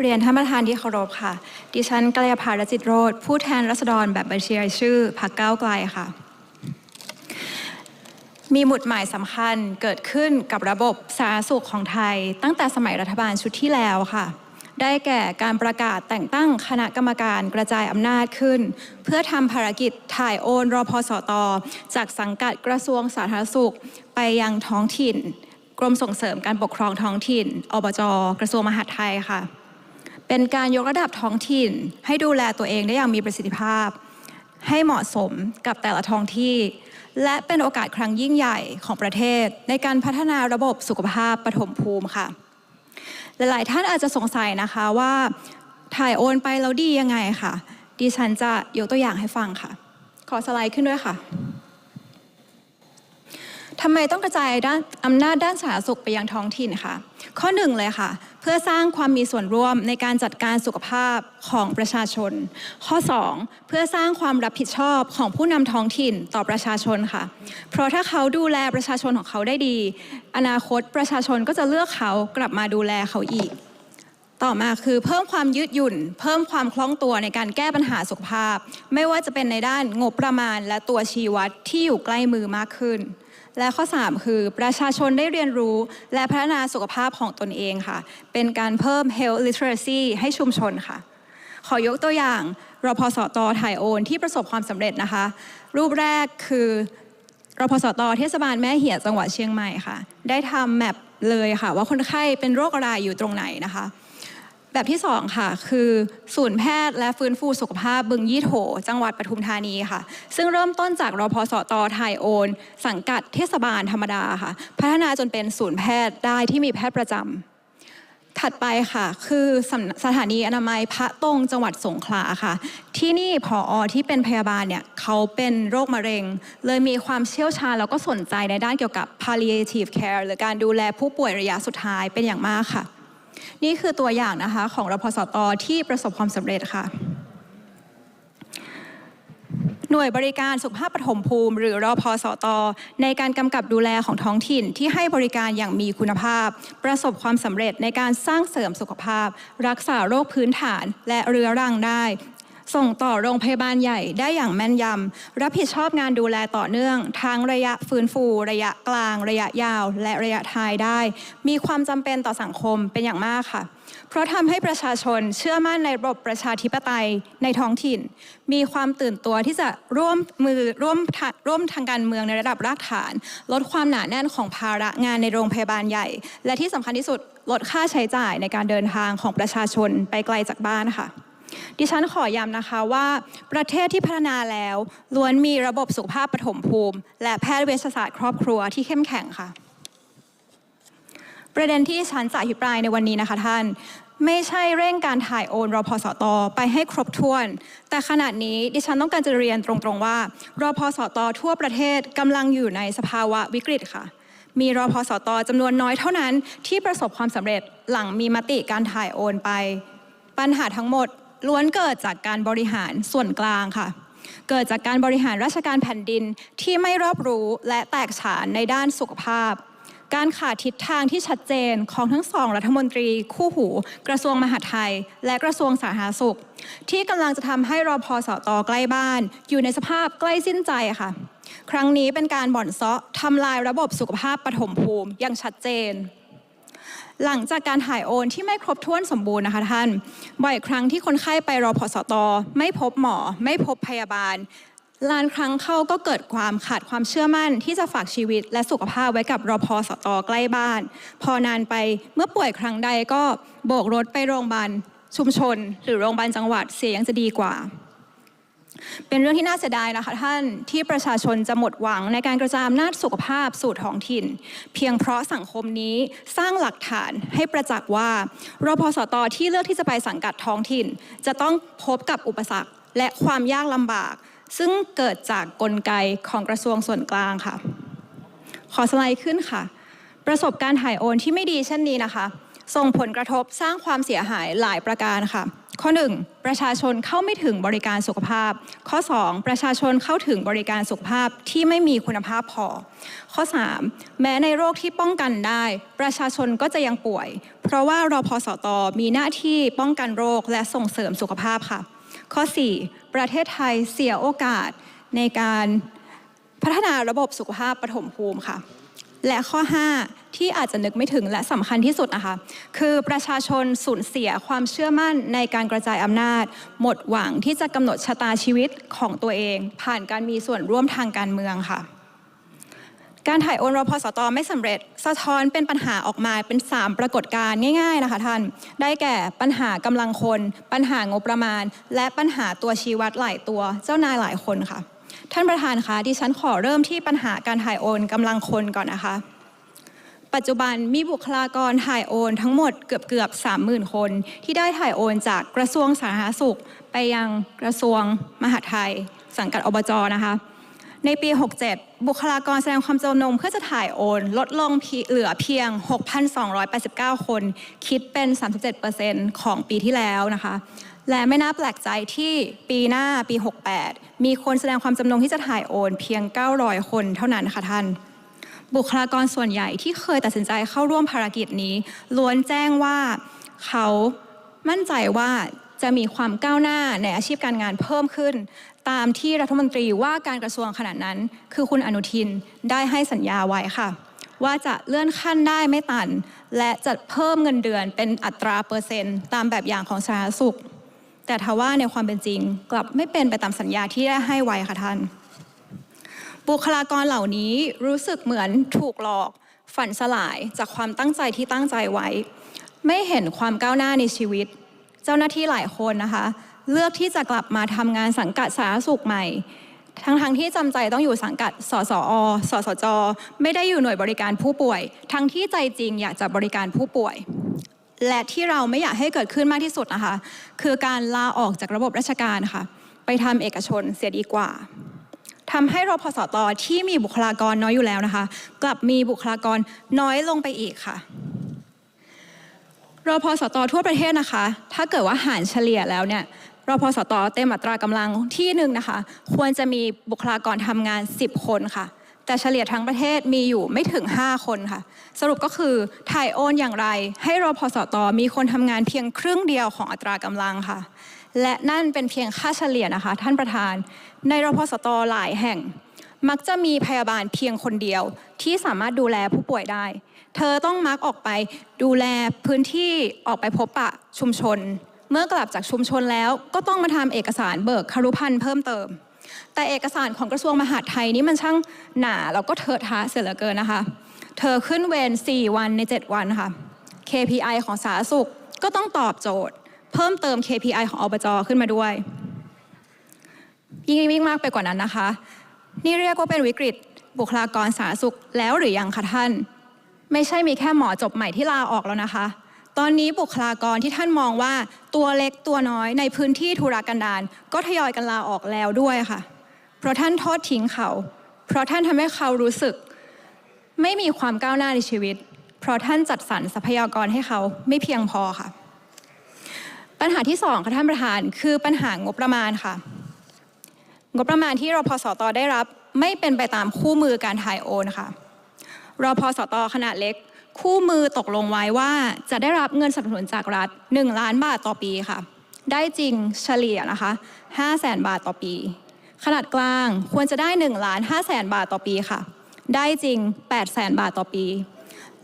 เรียนท่านประธานที่เคารพค่ะ ดิฉันกัลยาภารจิตโรธผู้แทนรัษฎรแบบบัญชีรายชื่อพรรคก้าวไกลค่ะ มีหมุดหมายสำคัญเกิดขึ้นกับระบบสาธารณสุขของไทย ตั้งแต่สมัยรัฐบาลชุดที่แล้วค่ะ ได้แก่การประกาศแต่งตั้งคณะกรรมการกระจายอำนาจขึ้น เพื่อทำภารกิจถ่ายโอนรพสตจากสังกัดกระทรวงสาธารณสุขไปยังท้องถิ่น กรมส่งเสริมการปกครองท้องถิ่นอบจกระทรวงมหาดไทยค่ะ เป็นการยกระดับท้องถิ่น ให้ดูแลตัวเองได้อย่างมีประสิทธิภาพ ให้เหมาะสมกับแต่ละท้องที่ และเป็นโอกาสครั้งยิ่งใหญ่ของประเทศ ในการพัฒนาระบบสุขภาพปฐมภูมิค่ะ หลายๆ ท่านอาจจะสงสัยนะคะว่าถ่ายโอนไปแล้วดียังไงค่ะดิฉันจะยกตัวอย่างให้ฟังค่ะ ขอสไลด์ขึ้นด้วยค่ะ ทำไมต้องกระจายด้านอำนาจด้านสาธารณสุขไปยังท้องถิ่นคะข้อหนึ่งเลยค่ะ เพื่อสร้างความมีส่วนร่วมในการจัดการสุขภาพของประชาชน ข้อ 2 เพื่อสร้างความรับผิดชอบของผู้นำท้องถิ่นต่อประชาชนค่ะ เพราะถ้าเขาดูแลประชาชนของเขาได้ดี อนาคตประชาชนก็จะเลือกเขากลับมาดูแลเขาอีกต่อมาคือเพิ่มความยืดหยุ่น เพิ่มความคล่องตัวในการแก้ปัญหาสุขภาพ ไม่ว่าจะเป็นในด้านงบประมาณและตัวชี้วัดที่อยู่ใกล้มือมากขึ้น และข้อ 3 คือประชาชนได้เรียนรู้ และพัฒนาสุขภาพของตนเองค่ะ เป็นการเพิ่ม health literacy ให้ชุมชนค่ะ ขอยกตัวอย่างรพสตถ่ายโอนที่ประสบความสำเร็จนะคะ รูปแรกคือรพสตเทศบาลแม่เหียจังหวัดเชียงใหม่ค่ะ ได้ทำแมปเลยค่ะ ว่าคนไข้เป็นโรคอะไรอยู่ตรงไหนนะคะ แบบที่ 2 ค่ะ คือศูนย์แพทย์และฟื้นฟูสุขภาพบึงยี่โถ จังหวัดปทุมธานีค่ะ ซึ่งเริ่มต้นจากรพสตไทยโอน สังกัดเทศบาลธรรมดาค่ะ พัฒนาจนเป็นศูนย์แพทย์ได้ที่มีแพทย์ประจำถัดไปค่ะ คือสสถานีอนามัยพระตงจังหวัดสงขลาค่ะ ที่นี่ผออที่เป็นพยาบาลเนี่ยเขาเป็นโรคมะเร็ง เลยมีความเชี่ยวชาญแล้วก็สนใจในด้านเกี่ยวกับ palliative care หรือการดูแลผู้ป่วยระยะสุดท้ายเป็นอย่างมากค่ะ นี่คือตัวอย่างนะคะของรพสตที่ประสบความสำเร็จค่ะ หน่วยบริการสุขภาพปฐมภูมิ หรือรอพสต ในการกำกับดูแลของท้องถิ่นที่ให้บริการอย่างมีคุณภาพ ประสบความสำเร็จในการสร้างเสริมสุขภาพ รักษาโรคพื้นฐานและเรื้อรังได้ ส่งต่อโรงพยาบาลใหญ่ได้อย่างแม่นยำ รับผิดชอบงานดูแลต่อเนื่อง ทั้งระยะฟื้นฟู ระยะกลาง ระยะยาว และระยะท้ายได้ มีความจำเป็นต่อสังคมเป็นอย่างมากค่ะ เพราะทำให้ประชาชนเชื่อมั่นในระบบประชาธิปไตยในท้องถิ่น มีความตื่นตัวที่จะร่วมมือร่วมร่วมทางการเมืองในระดับรากฐาน ลดความหนาแน่นของภาระงานในโรงพยาบาลใหญ่ และที่สำคัญที่สุดลดค่าใช้จ่ายในการเดินทางของประชาชนไปไกลจากบ้านค่ะ ดิฉันขอย้ำนะคะว่าประเทศที่พัฒนาแล้วล้วนมีระบบสุขภาพปฐมภูมิ และแพทย์เวชศาสตร์ครอบครัวที่เข้มแข็งค่ะ ประเด็นที่ดิฉันจะอภิปรายในวันนี้นะคะท่านไม่ใช่เร่งการถ่ายโอนรอพสตไปให้ครบถ้วน แต่ขณะนี้ดิฉันต้องการจะเรียนตรงๆว่ารอพสตทั่วประเทศกำลังอยู่ในสภาวะวิกฤตค่ะ มีรอพสตจำนวนน้อยเท่านั้นที่ประสบความสำเร็จหลังมีมติการถ่ายโอนไป ปัญหาทั้งหมด ล้วนเกิดจากการบริหารส่วนกลางค่ะ เกิดจากการบริหารราชการแผ่นดินที่ไม่รอบรู้และแตกฉานในด้านสุขภาพ การขาดทิศทางที่ชัดเจนของทั้งสองรัฐมนตรี คู่หู กระทรวงมหาดไทย และกระทรวงสาธารณสุข ที่กำลังจะทำให้รอพอสตใกล้บ้าน อยู่ในสภาพใกล้สิ้นใจค่ะ ครั้งนี้เป็นการบ่อนเซาะทำลายระบบสุขภาพปฐมภูมิอย่างชัดเจน หลังจากการถ่ายโอนที่ไม่ครบถ้วนสมบูรณ์นะคะท่าน บ่อยครั้งที่คนไข้ไปรอพอสตไม่พบหมอ ไม่พบพยาบาลลานครั้งเข้าก็เกิดความขาดความเชื่อมั่น ที่จะฝากชีวิตและสุขภาพไว้กับรอพอสตใกล้บ้าน พอนานไปเมื่อป่วยครั้งใดก็โบกรถไปโรงพยาบาลชุมชน หรือโรงพยาบาลจังหวัดเสียยังจะดีกว่า เป็นเรื่องที่น่าเสียดายนะคะท่านที่ประชาชนจะหมดหวังในการกระจายอำนาจสุขภาพสู่ท้องถิ่น เพียงเพราะสังคมนี้สร้างหลักฐานให้ประจักษ์ว่ารพสตที่เลือกที่จะไปสังกัดท้องถิ่น จะต้องพบกับอุปสรรคและความยากลำบาก ซึ่งเกิดจากกลไกของกระทรวงส่วนกลางค่ะ ขอสไลด์ขึ้นค่ะ ประสบการณ์ถ่ายโอนที่ไม่ดีเช่นนี้นะคะ ส่งผลกระทบสร้างความเสียหายหลายประการค่ะ ข้อ 1 ประชาชนเข้าไม่ถึงบริการสุขภาพ ข้อ 2 ประชาชนเข้าถึงบริการสุขภาพที่ไม่มีคุณภาพพอ ข้อ 3 แม้ในโรคที่ป้องกันได้ ประชาชนก็จะยังป่วย เพราะว่ารพอสตอมีหน้าที่ป้องกันโรคและส่งเสริมสุขภาพค่ะ ข้อ 4 ประเทศไทยเสียโอกาสในการพัฒนาระบบสุขภาพปฐมภูมิค่ะ และข้อ 5 ที่อาจจะนึกไม่ถึงและสำคัญที่สุดนะคะคือประชาชนสูญเสียความเชื่อมั่นในการกระจายอำนาจ หมดหวังที่จะกำหนดชะตาชีวิตของตัวเอง ผ่านการมีส่วนร่วมทางการเมืองค่ะการถ่ายโอนรพสตไม่สำเร็จ สะท้อนเป็นปัญหาออกมาเป็น 3 ปรากฏการณ์ง่าย ๆนะคะท่าน ได้แก่ปัญหากำลังคน ปัญหางบประมาณ และปัญหาตัวชี้วัดหลายตัวเจ้านายหลายคนค่ะ ท่านประธานคะดิฉันขอเริ่มที่ปัญหาการถ่ายโอนกำลังคนก่อนนะคะ ปัจจุบันมีบุคลากรถ่ายโอนทั้งหมดเกือบเกือบ30,000 คน ที่ได้ถ่ายโอนจากกระทรวงสาธารณสุข ไปยังกระทรวงมหาดไทย สังกัดอบจนะคะในปี 67 บุคลากรแสดงความจำนงเพื่อจะถ่ายโอน ลดลงเหลือเพียง 6,289 คน คิดเป็น 37%ของปีที่แล้วนะคะ และไม่น่าแปลกใจที่ปีหน้าปี 68 มีคนแสดงความจำนงที่จะถ่ายโอน เพียง 900 คนเท่านั้นค่ะท่าน บุคลากรส่วนใหญ่ที่เคยตัดสินใจเข้าร่วมภารกิจนี้ ล้วนแจ้งว่าเขามั่นใจว่าจะมีความก้าวหน้าในอาชีพการงานเพิ่มขึ้น ตามที่รัฐมนตรีว่าการกระทรวงขณะนั้น คือคุณอนุทินได้ให้สัญญาไว้ค่ะ ว่าจะเลื่อนขั้นได้ไม่ตัน และจะเพิ่มเงินเดือนเป็นอัตราเปอร์เซ็นต์ ตามแบบอย่างของสาธารณสุข แต่ทว่าในความเป็นจริง กลับไม่เป็นไปตามสัญญาที่ได้ให้ไว้ค่ะท่าน บุคลากรเหล่านี้รู้สึกเหมือนถูกหลอกฝันสลายจากความตั้งใจที่ตั้งใจไว้ ไม่เห็นความก้าวหน้าในชีวิต เจ้าหน้าที่หลายคนนะคะ เลือกที่จะกลับมาทำงานสังกัดสาธารณสุขใหม่ ทั้งทงๆที่จำใจต้องอยู่สังกัด สสอ สสจ ไม่ได้อยู่หน่วยบริการผู้ป่วย ทั้งที่ใจจริงอยากจะบริการผู้ป่วย และที่เราไม่อยากให้เกิดขึ้นมากที่สุดนะคะ คือการลาออกจากระบบราชการค่ะ ไปทำเอกชนเสียดีกว่า ทำให้รพสตที่มีบุคลากรน้อยอยู่แล้วนะคะ กลับมีบุคลากรน้อยลงไปอีกค่ะรพสตทั่วประเทศนะคะ ถ้าเกิดว่าหารเฉลี่ยแล้วเนี่ยรพสตเต็มอัตรากำลังที่หนึ่งนะคะ ควรจะมีบุคลากรทำงาน 10 คนค่ะ แต่เฉลี่ยทั้งประเทศมีอยู่ไม่ถึง 5 คนค่ะ สรุปก็คือถ่ายโอนอย่างไร ให้รพสตมีคนทำงานเพียงครึ่งเดียวของอัตรากำลังค่ะ และนั่นเป็นเพียงค่าเฉลี่ยนะคะ ท่านประธาน ในรพสตหลายแห่ง มักจะมีพยาบาลเพียงคนเดียว ที่สามารถดูแลผู้ป่วยได้ เธอต้องมักออกไปดูแลพื้นที่ออกไปพบปะชุมชน เมื่อกลับจากชุมชนแล้วก็ต้องมาทำเอกสารเบิกคารุพันธ์เพิ่มเติม แต่เอกสารของกระทรวงมหาดไทยนี่มันช่างหนาแล้วก็เทอะทะเสียเหลือเกินนะคะ เธอขึ้นเวร4วันใน 7 วันค่ะ KPI ของสาธารณสุขก็ต้องตอบโจทย์ เพิ่มเติม KPI ของอบจขึ้นมาด้วย ยิ่งยิ่งมากไปกว่านั้นนะคะ นี่เรียกว่าเป็นวิกฤตบุคลากรสาธารณสุขแล้วหรือยังคะท่าน ไม่ใช่มีแค่หมอจบใหม่ที่ลาออกแล้วนะคะ ตอนนี้บุคลากรที่ท่านมองว่าตัวเล็กตัวน้อยในพื้นที่ธุรกันดารก็ทยอยกันลาออกแล้วด้วยค่ะ เพราะท่านทอดทิ้งเขา เพราะท่านทำให้เขารู้สึก ไม่มีความก้าวหน้าในชีวิต เพราะท่านจัดสรรทรัพยากรให้เขาไม่เพียงพอค่ะ ปัญหาที่สองค่ะท่านประธาน คือปัญหางบประมาณค่ะ งบประมาณที่รพสตได้รับไม่เป็นไปตามคู่มือการถ่ายโอนค่ะรพสตขนาดเล็ก คู่มือตกลงไว้ว่าจะได้รับเงินสนับสนุนจากรัฐ 1 ล้านบาทต่อปีค่ะ ได้จริงเฉลี่ยนะคะ5 0 0แสนบาทต่อปี ขนาดกลางควรจะได้1ล้าน5แสนบาทต่อปีค่ะ ได้จริง8แสนบาทต่อปี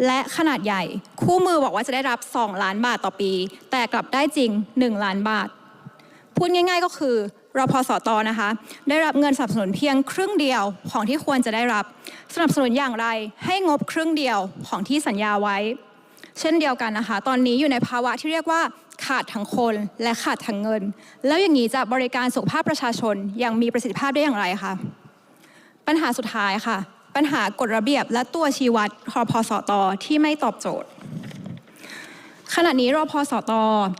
และขนาดใหญ่ คู่มือบอกว่าจะได้รับ 2 ล้านบาทต่อปี แต่กลับได้จริง 1 ล้านบาท พูดง่าย ๆก็คือรพสตนะคะ ได้รับเงินสนับสนุนเพียงครึ่งเดียวของที่ควรจะได้รับ สนับสนุนอย่างไรให้งบครึ่งเดียวของที่สัญญาไว้ เช่นเดียวกันนะคะ ตอนนี้อยู่ในภาวะที่เรียกว่าขาดทั้งคนและขาดทั้งเงิน แล้วอย่างนี้จะบริการสุขภาพประชาชนอย่างมีประสิทธิภาพได้อย่างไรคะปัญหาสุดท้ายค่ะ ปัญหากฎระเบียบและตัวชี้วัดรพสตที่ไม่ตอบโจทย์ ขณะนี้รพสต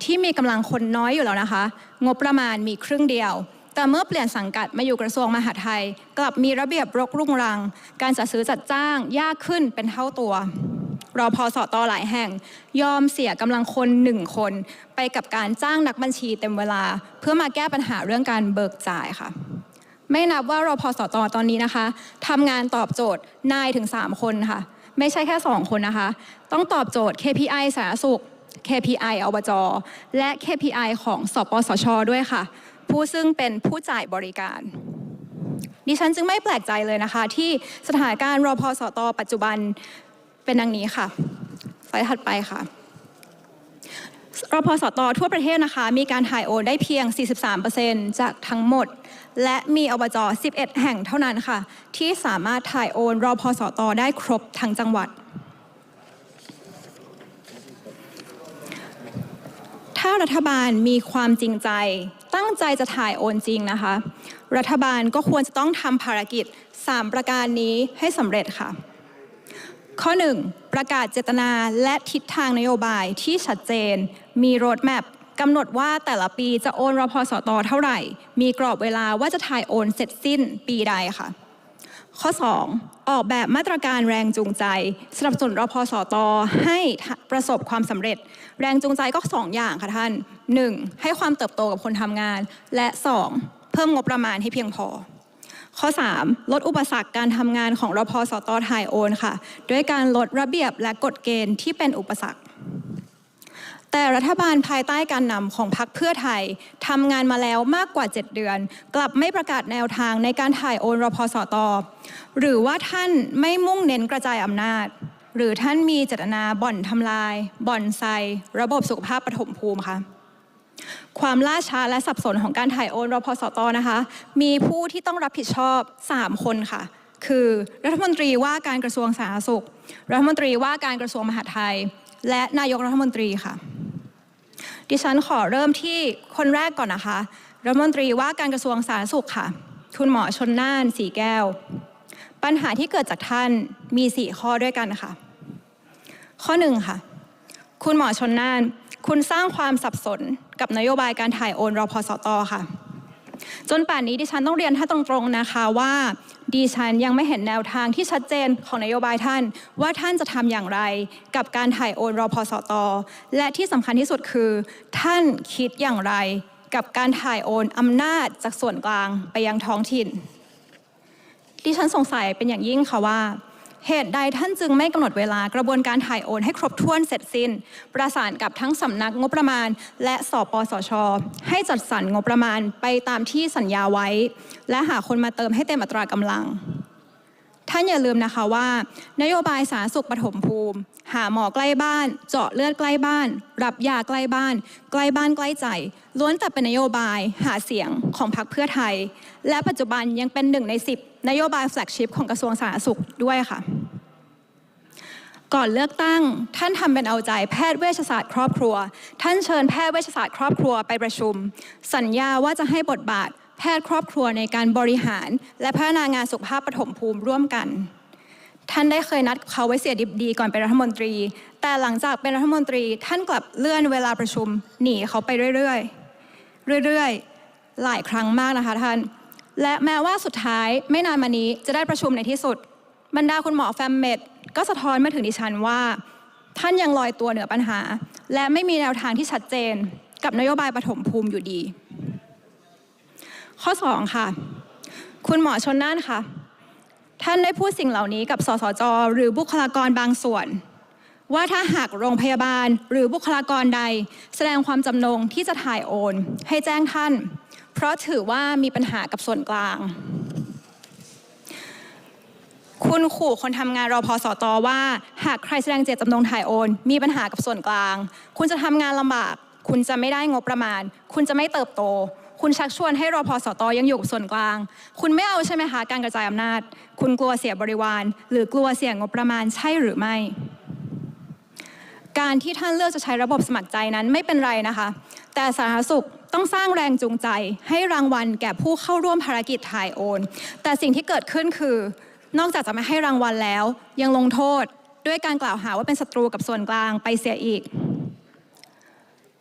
ที่มีกำลังคนน้อยอยู่แล้วนะคะ งบประมาณมีครึ่งเดียว แต่เมื่อเปลี่ยนสังกัดมาอยู่กระทรวงมหาดไทย กลับมีระเบียบรกรุงรัง การจัดซื้อจัดจ้างยากขึ้นเป็นเท่าตัวรรอพอสอตอหลายแห่ง ยอมเสียกำลังคนหนึ่งคน ไปกับการจ้างนักบัญชีเต็มเวลา เพื่อมาแก้ปัญหาเรื่องการเบิกจ่ายค่ะ ไม่นับว่ารอพอสอตอตอนนี้นะคะทำงานตอบโจทย์นายถึง 3 คนค่ะ ไม่ใช่แค่ 2 คนนะคะ ต้องตอบโจทย์ KPI สาธารณสุข KPI อบจและ KPI ของสปสช ด้วยค่ะ ผู้ซึ่งเป็นผู้จ่ายบริการ ดิฉันจึงไม่แปลกใจเลยนะคะ ที่สถานการณ์รอพอสตปัจจุบันเป็นดังนี้ค่ะสไลด์ถัดไปค่ะรพสตทั่วประเทศนะคะ มีการถ่ายโอนได้เพียง 43%จากทั้งหมด และมีอบจ 11 แห่งเท่านั้นค่ะ ที่สามารถถ่ายโอนรอพสตได้ครบทั้งจังหวัด ถ้ารัฐบาลมีความจริงใจ ตั้งใจจะถ่ายโอนจริงนะคะ รัฐบาลก็ควรจะต้องทำภารกิจ 3 ประการนี้ให้สำเร็จค่ะ ข้อ 1 ประกาศเจตนาและทิศทางนโยบายที่ชัดเจน มีโรดแมพ กำหนดว่าแต่ละปีจะโอนรพสตเท่าไหร่ มีกรอบเวลาว่าจะถ่ายโอนเสร็จสิ้นปีใดค่ะ ข้อ 2 ออกแบบมาตรการแรงจูงใจ สนับสนุนรพสตให้ประสบความสำเร็จ แรงจูงใจก็ 2 อย่างค่ะท่าน 1. ให้ความเติบโตกับคนทำงาน และ 2. เพิ่มงบประมาณให้เพียงพอข้อ 3 ลดอุปสรรคการทำงานของรพสตถ่ายโอนค่ะ ด้วยการลดระเบียบและกฎเกณฑ์ที่เป็นอุปสรรค แต่รัฐบาลภายใต้การนำของพรรคเพื่อไทยทำงานมาแล้วมากกว่า 7 เดือน กลับไม่ประกาศแนวทางในการถ่ายโอนรพสตหรือว่าท่านไม่มุ่งเน้นกระจายอำนาจ หรือท่านมีเจตนาบ่อนทำลาย บ่อนไซ ระบบสุขภาพปฐมภูมิคะความล่าช้าและสับสนของการถ่ายโอนรพสตนะคะ มีผู้ที่ต้องรับผิดชอบ 3 คนค่ะ คือรัฐมนตรีว่าการกระทรวงสาธารณสุข รัฐมนตรีว่าการกระทรวงมหาดไทย และนายกรัฐมนตรีค่ะ ดิฉันขอเริ่มที่คนแรกก่อนนะคะรัฐมนตรีว่าการกระทรวงสาธารณสุขค่ะ คุณหมอชนน่านสีแก้ว ปัญหาที่เกิดจากท่านมี4ข้อด้วยกันค่ะ ข้อหนึ่งค่ะ คุณหมอชนน่าน คุณสร้างความสับสนกับนโยบายการถ่ายโอนรอพสตค่ะ จนป่านนี้ดิฉันต้องเรียนท่านตรงๆนะคะว่าดิฉันยังไม่เห็นแนวทางที่ชัดเจนของนโยบายท่าน ว่าท่านจะทำอย่างไรกับการถ่ายโอนรอพสตและที่สำคัญที่สุดคือ ท่านคิดอย่างไรกับการถ่ายโอนอำนาจจากส่วนกลางไปยังท้องถิ่นดิฉันสงสัยเป็นอย่างยิ่งค่ะว่า เหตุใดท่านจึงไม่กำหนดเวลากระบวนการถ่ายโอนให้ครบถ้วนเสร็จสิ้น ประสานกับทั้งสำนักงบประมาณ และสปสช ให้จัดสรรงบประมาณไปตามที่สัญญาไว้ และหาคนมาเติมให้เต็มอัตรากำลัง ท่านอย่าลืมนะคะว่า นโยบายสาธารณสุขปฐมภูมิ หาหมอใกล้บ้าน เจาะเลือดใกล้บ้าน รับยาใกล้บ้าน ใกล้บ้านใกล้ใจ ล้วนแต่เป็นนโยบายหาเสียงของพรรคเพื่อไทย และปัจจุบันยังเป็นหนึ่งในสิบนโยบายแฟลกชิพของกระทรวงสาธารณสุขด้วยค่ะ ก่อนเลือกตั้งท่านทำเป็นเอาใจแพทย์เวชศาสตร์ครอบครัว ท่านเชิญแพทย์เวชศาสตร์ครอบครัวไปประชุม สัญญาว่าจะให้บทบาท แพทย์ครอบครัวในการบริหาร และพัฒนางานสุขภาพปฐมภูมิร่วมกัน ท่านได้เคยนัดเขาไว้เสียดิบดีก่อนเป็นรัฐมนตรี แต่หลังจากเป็นรัฐมนตรีท่านกลับเลื่อนเวลาประชุมหนีเขาไปเรื่อยๆเรื่อยๆหลายครั้งมากนะคะท่าน และแม้ว่าสุดท้ายไม่นานมานี้จะได้ประชุมในที่สุด บรรดาคุณหมอแฟมเมดก็สะท้อนมาถึงดิฉันว่า ท่านยังลอยตัวเหนือปัญหา และไม่มีแนวทางที่ชัดเจน กับนโยบายปฐมภูมิอยู่ดี ข้อ 2 ค่ะ คุณหมอชนน่านค่ะ ท่านได้พูดสิ่งเหล่านี้กับสสจ หรือบุคลากรบางส่วน ว่าถ้าหากโรงพยาบาลหรือบุคลากรใด แสดงความจำนงที่จะถ่ายโอน ให้แจ้งท่าน เพราะถือว่ามีปัญหากับส่วนกลาง คุณขู่คนทำงานรอพอสตว่า หากใครแสดงเจตจำนงถ่ายโอน มีปัญหากับส่วนกลาง คุณจะทำงานลำบาก คุณจะไม่ได้งบประมาณ คุณจะไม่เติบโต คุณชักชวนให้รอพอสตยังอยู่กับส่วนกลาง คุณไม่เอาใช่ไหมคะการกระจายอำนาจ คุณกลัวเสียบริวาร หรือกลัวเสี่ยงงบประมาณใช่หรือไม่ การที่ท่านเลือกจะใช้ระบบสมัครใจนั้นไม่เป็นไรนะคะ แต่สาธารณสุขต้องสร้างแรงจูงใจ ให้รางวัลแก่ผู้เข้าร่วมภารกิจถ่ายโอน แต่สิ่งที่เกิดขึ้นคือ นอกจากจะไม่ให้รางวัลแล้ว ยังลงโทษด้วยการกล่าวหาว่าเป็นศัตรูกับส่วนกลางไปเสียอีก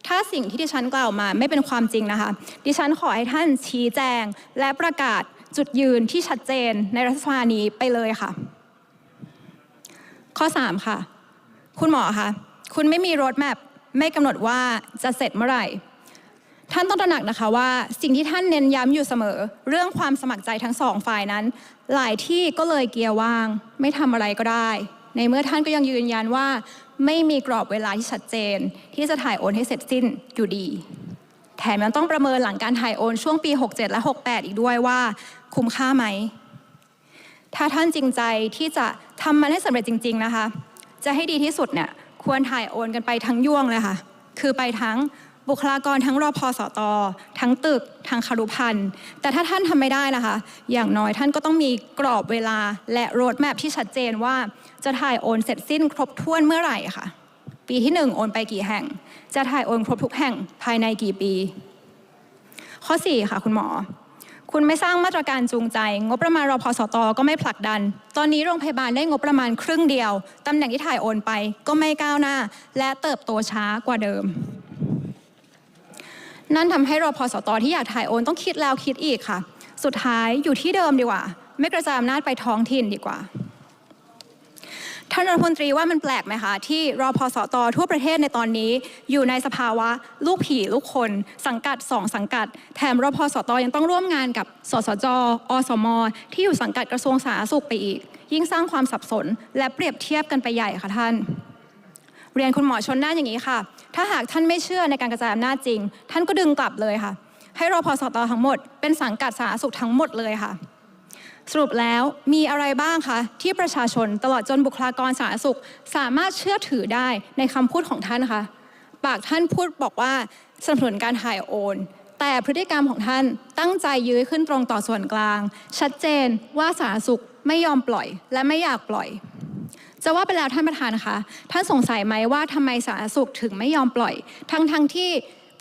ถ้าสิ่งที่ดิฉันกล่าวมาไม่เป็นความจริงนะคะ ดิฉันขอให้ท่านชี้แจงและประกาศจุดยืนที่ชัดเจนในรัฐสภานี้ไปเลยค่ะ ข้อ 3 ค่ะ คุณหมอคะคุณไม่มีรถแมพไม่กำหนดว่าจะเสร็จเมื่อไหร่ ท่านต้องตระหนักนะคะว่าสิ่งที่ท่านเน้นย้ำอยู่เสมอ เรื่องความสมัครใจทั้งสองฝ่ายนั้น หลายที่ก็เลยเกียร์ว่าง ไม่ทำอะไรก็ได้ ในเมื่อท่านก็ยังยืนยันว่า ไม่มีกรอบเวลาที่ชัดเจน ที่จะถ่ายโอนให้เสร็จสิ้นอยู่ดี แถมยังต้องประเมินหลังการถ่ายโอนช่วงปี 67 และ 68 อีกด้วยว่า คุ้มค่าไหม ถ้าท่านจริงใจที่จะทำมันให้สำเร็จจริง ๆนะคะ จะให้ดีที่สุดเนี่ยควรถ่ายโอนกันไปทั้งยวงเลยค่ะ คือไปทั้ง บุคลากรทั้งรอพอสตทั้งตึกทั้งคารุพันธ์แต่ถ้าท่านทำไม่ได้นะคะ อย่างน้อยท่านก็ต้องมีกรอบเวลาและโรดแมพที่ชัดเจนว่าจะถ่ายโอนเสร็จสิ้นครบถ้วนเมื่อไหร่ค่ะ ปีที่หนึ่งโอนไปกี่แห่ง จะถ่ายโอนครบทุกแห่งภายในกี่ปี ข้อ 4 ค่ะ คุณหมอ คุณไม่สร้างมาตรการจูงใจ งบประมาณรอพสตก็ไม่ผลักดัน ตอนนี้โรงพยาบาลได้งบประมาณครึ่งเดียวตำแหน่งที่ถ่ายโอนไปก็ไม่ก้าวหน้า และเติบโตช้ากว่าเดิม นั่นทำให้รอพสตที่อยากถ่ายโอนต้องคิดแล้วคิดอีกค่ะ สุดท้ายอยู่ที่เดิมดีกว่า ไม่กระจายอำนาจไปท้องถิ่นดีกว่าท่านรัฐมนตรีว่ามันแปลกไหมคะ ที่รอพอสตทั่วประเทศในตอนนี้ อยู่ในสภาวะลูกผีลูกคน สังกัดสองสังกัด แถมรอพอสตยังต้องร่วมงานกับสสจอสม ที่อยู่สังกัดกระทรวงสาธารณสุขไปอีก ยิ่งสร้างความสับสน และเปรียบเทียบกันไปใหญ่ค่ะท่าน เรียนคุณหมอชนน่านอย่างนี้ค่ะ ถ้าหากท่านไม่เชื่อในการกระจายอำนาจจริง ท่านก็ดึงกลับเลยค่ะ ให้รอพอสตทั้งหมด เป็นสังกัดสาธารณสุขทั้งหมดเลยค่ะ สรุปแล้วมีอะไรบ้างคะที่ประชาชนตลอดจนบุคลากรสาธารณสุข สามารถเชื่อถือได้ในคำพูดของท่านคะปากท่านพูดบอกว่าสนับสนุนการถ่ายโอนแต่พฤติกรรมของท่านตั้งใจยื้อขึ้นตรงต่อส่วนกลาง ชัดเจนว่าสาธารณสุขไม่ยอมปล่อย และไม่อยากปล่อย จะว่าไปแล้วท่านประธานคะท่านสงสัยไหมว่าทำไมสาธารณสุขถึงไม่ยอมปล่อย ทั้งทั้งที่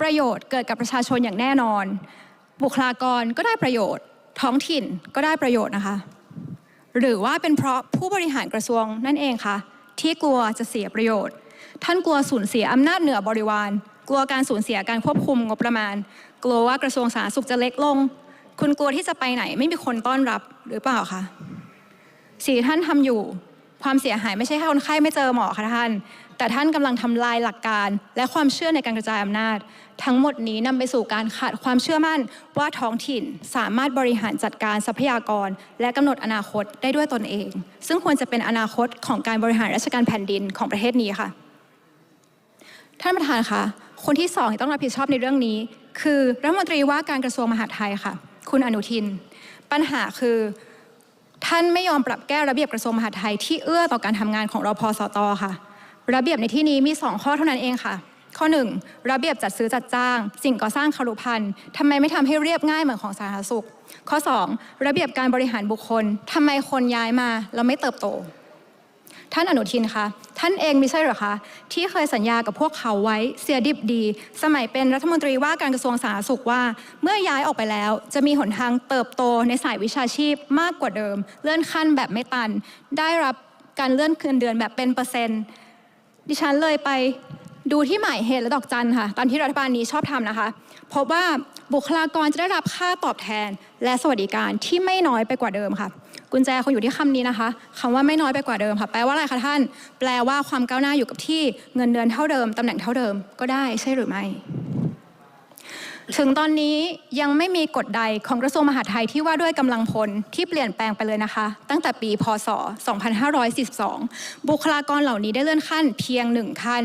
ประโยชน์เกิดกับประชาชนอย่างแน่นอน บุคลากรก็ได้ประโยชน์ ท้องถิ่นก็ได้ประโยชน์นะคะ หรือว่าเป็นเพราะผู้บริหารกระทรวงนั่นเองคะที่กลัวจะเสียประโยชน์ ท่านกลัวสูญเสียอำนาจเหนือบริวาร กลัวการสูญเสียการควบคุมงบประมาณ กลัวว่ากระทรวงสาธารณสุขจะเล็กลง คุณกลัวที่จะไปไหนไม่มีคนต้อนรับหรือเปล่าคะสิ่งที่ท่านทำอยู่ ความเสียหายไม่ใช่แค่คนไข้ไม่เจอหมอค่ะท่าน แต่ท่านกำลังทำลายหลักการ และความเชื่อในการกระจายอำนาจ ทั้งหมดนี้นำไปสู่การขาดความเชื่อมั่นว่าท้องถิ่นสามารถบริหารจัดการทรัพยากร และกำหนดอนาคตได้ด้วยตนเอง ซึ่งควรจะเป็นอนาคตของการบริหารราชการแผ่นดินของประเทศนี้ค่ะ ท่านประธานคะคนที่สองที่ต้องรับผิดชอบในเรื่องนี้ คือรัฐมนตรีว่าการกระทรวงมหาดไทยค่ะ คุณอนุทิน ปัญหาคือ ท่านไม่ยอมปรับแก้ระเบียบกระทรวงมหาดไทยที่เอื้อต่อการทำงานของรพสตอค่ะ ระเบียบในที่นี้มี 2 ข้อเท่านั้นเองค่ะ ข้อ 1 ระเบียบจัดซื้อจัดจ้าง สิ่งก่อสร้างคารุพันธ์ทำไมไม่ทำให้เรียบง่ายเหมือนของสาธารณสุข ข้อ 2 ระเบียบการบริหารบุคคลทำไมคนย้ายมาแล้วไม่เติบโต ท่านอนุทินคะท่านเองไม่ใช่เหรอคะที่เคยสัญญากับพวกเขาไว้เสียดิบดี สมัยเป็นรัฐมนตรีว่าการกระทรวงสาธารณสุขว่า เมื่อย้ายออกไปแล้ว จะมีหนทางเติบโตในสายวิชาชีพมากกว่าเดิม เลื่อนขั้นแบบไม่ตัน ได้รับการเลื่อนคืนเดือนแบบเป็นเปอร์เซ็นต์ ดิฉันเลยไปดูที่หมายเหตุและดอกจันค่ะ ตามที่รัฐบาลนี้ชอบทำนะคะพบว่าบุคลากรจะได้รับค่าตอบแทน และสวัสดิการที่ไม่น้อยไปกว่าเดิมค่ะ กุญแจคงอยู่ที่คำนี้นะคะคำว่าไม่น้อยไปกว่าเดิมค่ะ แปลว่าอะไรคะท่าน แปลว่าความก้าวหน้าอยู่กับที่เงินเดือนเท่าเดิมตำแหน่งเท่าเดิมก็ได้ใช่หรือไม่ ถึงตอนนี้ยังไม่มีกฎใดของกระทรวงมหาดไทยที่ว่าด้วยกำลังพลที่เปลี่ยนแปลงไปเลยนะคะ ตั้งแต่ปีพศ 2542 บุคลากรเหล่านี้ได้เลื่อนขั้นเพียงหนึ่งขั้น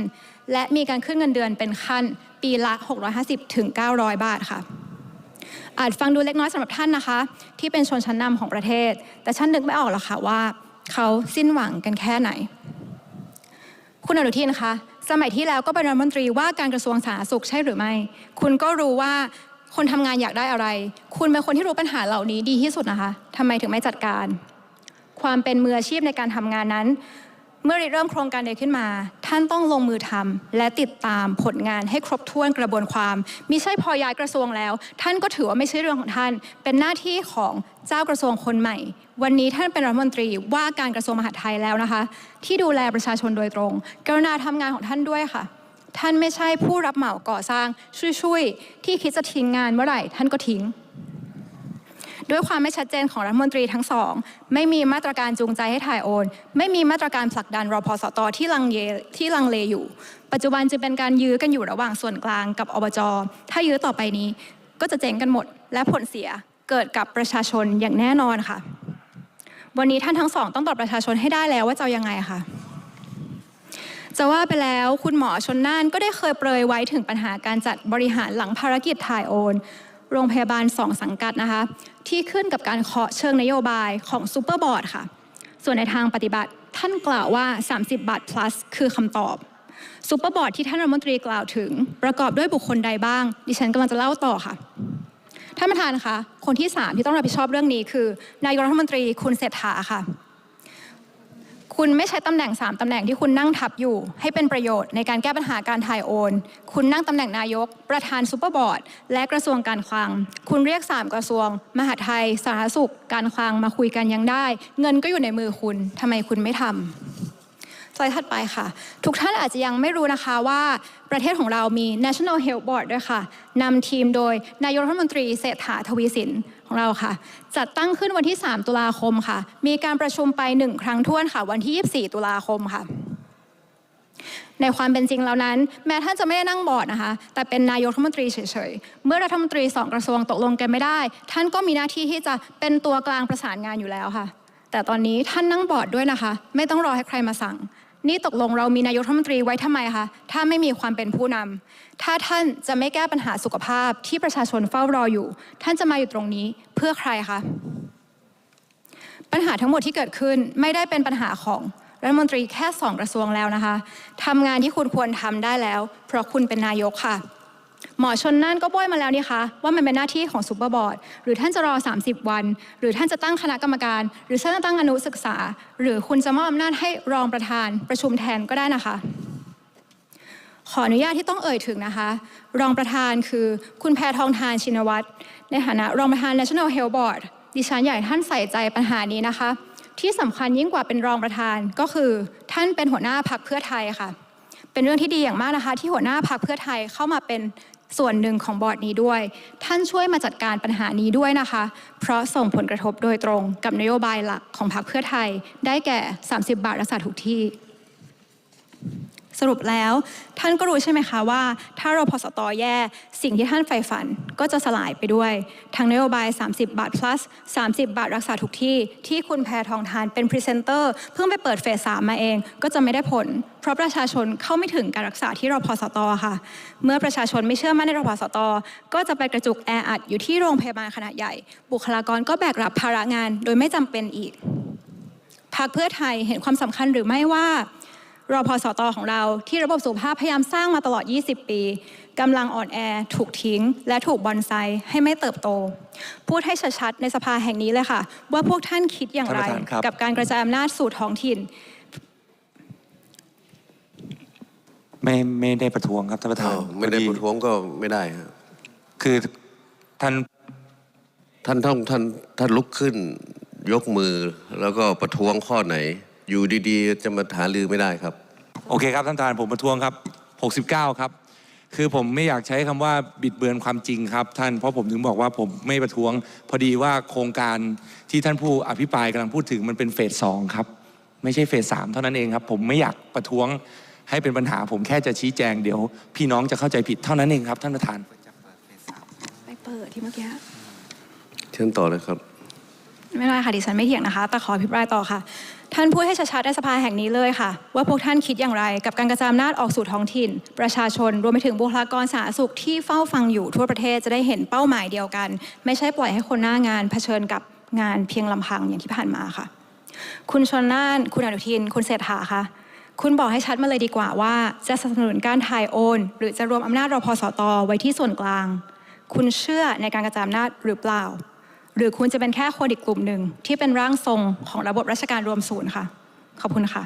และมีการขึ้นเงินเดือนเป็นขั้น ปีละ 650ถึง900 บาทค่ะ อาจฟังดูเล็กน้อยสำหรับท่านนะคะ ที่เป็นชนชั้นนำของประเทศ แต่ฉันนึกไม่ออกหรอกค่ะว่าเขาสิ้นหวังกันแค่ไหน คุณอนุทินคะสมัยที่แล้วก็เป็นรัฐมนตรีว่าการกระทรวงสาธารณสุขใช่หรือไม่ คุณก็รู้ว่าคนทำงานอยากได้อะไร คุณเป็นคนที่รู้ปัญหาเหล่านี้ดีที่สุดนะคะทำไมถึงไม่จัดการ ความเป็นมืออาชีพในการทำงานนั้น เมื่อริเริ่มโครงการใดขึ้นมา ท่านต้องลงมือทำและติดตามผลงานให้ครบถ้วนกระบวนความมิใช่พอย้ายกระทรวงแล้ว ท่านก็ถือว่าไม่ใช่เรื่องของท่าน เป็นหน้าที่ของเจ้ากระทรวงคนใหม่ วันนี้ท่านเป็นรัฐมนตรีว่าการกระทรวงมหาดไทยแล้วนะคะ ที่ดูแลประชาชนโดยตรง กรุณาทำงานของท่านด้วยค่ะ ท่านไม่ใช่ผู้รับเหมาก่อสร้างช่วยๆที่คิดจะทิ้งงานเมื่อไหร่ ท่านก็ทิ้ง ด้วยความไม่ชัดเจนของรัฐมนตรีทั้งสอง ไม่มีมาตรการจูงใจให้ถ่ายโอน ไม่มีมาตรการผลักดันรอพสตอที่ลังเลที่ลังเลอยู่ ปัจจุบันจึงเป็นการยื้อกันอยู่ระหว่างส่วนกลางกับอบจ ถ้ายื้อต่อไปนี้ ก็จะเจ๊งกันหมด และผลเสียเกิดกับประชาชนอย่างแน่นอนค่ะ วันนี้ท่านทั้งสอง ต้องตอบประชาชนให้ได้แล้วว่าจะยังไงค่ะจะว่าไปแล้วคุณหมอชนน่านก็ได้เคยเปรยไว้ถึงปัญหาการจัดบริหารหลังภารกิจถ่ายโอน โรงพยาบาลสองสังกัดนะคะ ที่ขึ้นกับการเคาะเชิงนโยบายของซูเปอร์บอร์ดค่ะ ส่วนในทางปฏิบัติท่านกล่าวว่า 30 บาท plus คือคำตอบซูเปอร์บอร์ดที่ท่านรัฐมนตรีกล่าวถึง ประกอบด้วยบุคคลใดบ้าง ดิฉันกำลังจะเล่าต่อค่ะท่านประธานคะคนที่ 3 ที่ต้องรับผิดชอบเรื่องนี้คือ นายกรัฐมนตรีคุณเศรษฐาค่ะ คุณไม่ใช้ตำแหน่ง 3ตำแหน่งที่คุณนั่งทับอยู่ ให้เป็นประโยชน์ในการแก้ปัญหาการถ่ายโอน คุณนั่งตำแหน่งนายก ประธานซูเปอร์บอร์ด และกระทรวงการคลัง คุณเรียก 3 กระทรวง มหาดไทย สาธารณสุข การคลังมาคุยกันยังได้ เงินก็อยู่ในมือคุณทำไมคุณไม่ทำ ไลด์ถัดไปค่ะ ทุกท่านอาจจะยังไม่รู้นะคะว่าประเทศของเรามี National Health Board ด้วยค่ะนำทีมโดยนายกรัฐมนตรีเศรษฐาทวีสินของเราค่ะ จัดตั้งขึ้นวันที่ 3 ตุลาคมค่ะ มีการประชุมไป 1 ครั้งท้วนค่ะ วันที่ 24 ตุลาคมค่ะ ในความเป็นจริงแล้วนั้น แม้ท่านจะไม่ได้นั่งบอร์ดนะคะ แต่เป็นนายกรัฐมนตรีเฉยๆ เมื่อรัฐมนตรีสองกระทรวงตกลงกันไม่ได้ ท่านก็มีหน้าที่ที่จะเป็นตัวกลางประสานงานอยู่แล้วค่ะแต่ตอนนี้ท่านนั่งบอร์ดด้วยนะคะ ไม่ต้องรอให้ใครมาสั่ง นี่ตกลงเรามีนายกรัฐมนตรีไว้ทำไมคะถ้าไม่มีความเป็นผู้นำถ้าท่านจะไม่แก้ปัญหาสุขภาพที่ประชาชนเฝ้ารออยู่ ท่านจะมาอยู่ตรงนี้เพื่อใครคะปัญหาทั้งหมดที่เกิดขึ้นไม่ได้เป็นปัญหาของรัฐมนตรีแค่สองกระทรวงแล้วนะคะทำงานที่คุณควรทำได้แล้ว เพราะคุณเป็นนายกค่ะ หมอชนนั่นก็บ้อยมาแล้วนี่คะว่ามันเป็นหน้าที่ของซูเปอร์บอร์ดหรือท่านจะรอ 30 วัน หรือท่านจะตั้งคณะกรรมการ หรือท่านจะตั้งอนุศึกษา หรือคุณจะมอบอำนาจให้รองประธานประชุมแทนก็ได้นะคะขออนุญาตที่ต้องเอ่ยถึงนะคะ รองประธานคือคุณแพทองทานชินวัตรในฐานะรองประธาน National Health Board ดิฉันอยากให้ท่านใส่ใจปัญหานี้นะคะ ที่สำคัญยิ่งกว่าเป็นรองประธานก็คือท่านเป็นหัวหน้าพักเพื่อไทยค่ะ เป็นเรื่องที่ดีอย่างมากนะคะ ที่หัวหน้าพักเพื่อไทยเข้ามาเป็น ส่วนหนึ่งของบอร์ดนี้ด้วย ท่านช่วยมาจัดการปัญหานี้ด้วยนะคะ เพราะส่งผลกระทบโดยตรงกับนโยบายหลักของพรรคเพื่อไทย ได้แก่ 30 บาทรักษาทุกที่ สรุปแล้ว ท่านก็รู้ใช่ไหมคะว่า ถ้าเราพสตแย่สิ่งที่ท่านใฝ่ฝันก็จะสลายไปด้วยทั้งนโยบาย 30 บาท plus 30 บาทรักษาทุกที่ ที่คุณแพทองทานเป็นพรีเซนเตอร์เพิ่งไปเปิดเฟสสามมาเอง ก็จะไม่ได้ผล เพราะประชาชนเข้าไม่ถึงการรักษาที่รพสตค่ะ เมื่อประชาชนไม่เชื่อมั่นในรพสตก็จะไปกระจุกแออัดอยู่ที่โรงพยาบาลขนาดใหญ่ บุคลากรก็แบกรับภาระงานโดยไม่จำเป็นอีกพรรคเพื่อไทยเห็นความสำคัญหรือไม่ว่า รอพอสตของเราที่ระบบสุขภาพพยายามสร้างมาตลอด 20 ปีกำลังอ่อนแอ ถูกทิ้ง และถูกบอนไซให้ไม่เติบโต พูดให้ชัดๆในสภาแห่งนี้เลยค่ะ ว่าพวกท่านคิดอย่างไรท่านประธานครับกับการกระจายอำนาจสู่ท้องถิ่น ไม่ไม่ได้ประท้วงครับท่านประธานอ้าวไม่ได้พอประท้วงก็ไม่ได้ฮะคือท่านท่านต้องท่านท่านลุกขึ้นยกมือแล้วก็ประท้วงข้อไหน อยู่ดีๆ จะมาหาลือไม่ได้ครับ โอเคครับท่านประธานผมประท้วงครับ 69 ครับ คือผมไม่อยากใช้คำว่าบิดเบือนความจริงครับ ท่านเพราะผมถึงบอกว่าผมไม่ประท้วง พอดีว่าโครงการที่ท่านผู้อภิปรายกำลังพูดถึงมันเป็นเฟสสองครับ ไม่ใช่เฟสสามเท่านั้นเองครับ ผมไม่อยากประท้วงให้เป็นปัญหา ผมแค่จะชี้แจงเดี๋ยว พี่น้องจะเข้าใจผิดเท่านั้นเองครับ ท่านประธาน ไปเปิดที่เมื่อกี้ เชิญต่อเลยครับ ไม่ได้ค่ะดิฉันไม่เถียงนะคะ แต่ขออภิปรายต่อค่ะ ท่านพูดให้ชัดๆในสภาแห่งนี้เลยค่ะ ว่าพวกท่านคิดอย่างไร กับการกระจายอำนาจออกสู่ท้องถิ่น ประชาชนรวมไปถึงบุคลากรสาธารณสุขที่เฝ้าฟังอยู่ทั่วประเทศจะได้เห็นเป้าหมายเดียวกัน ไม่ใช่ปล่อยให้คนหน้างานเผชิญกับงานเพียงลำพังอย่างที่ผ่านมาค่ะ คุณชนน่านคุณอนุทิน คุณเศรษฐาคะคุณบอกให้ชัดมาเลยดีกว่าว่า จะสนับสนุนการถ่ายโอน หรือจะรวมอำนาจรพสตไว้ที่ส่วนกลาง คุณเชื่อในการกระจายอำนาจหรือเปล่า หรือคุณจะเป็นแค่คนอีกกลุ่มหนึ่งที่เป็นร่างทรงของระบบราชการรวมศูนย์ค่ะ ขอบคุณค่ะ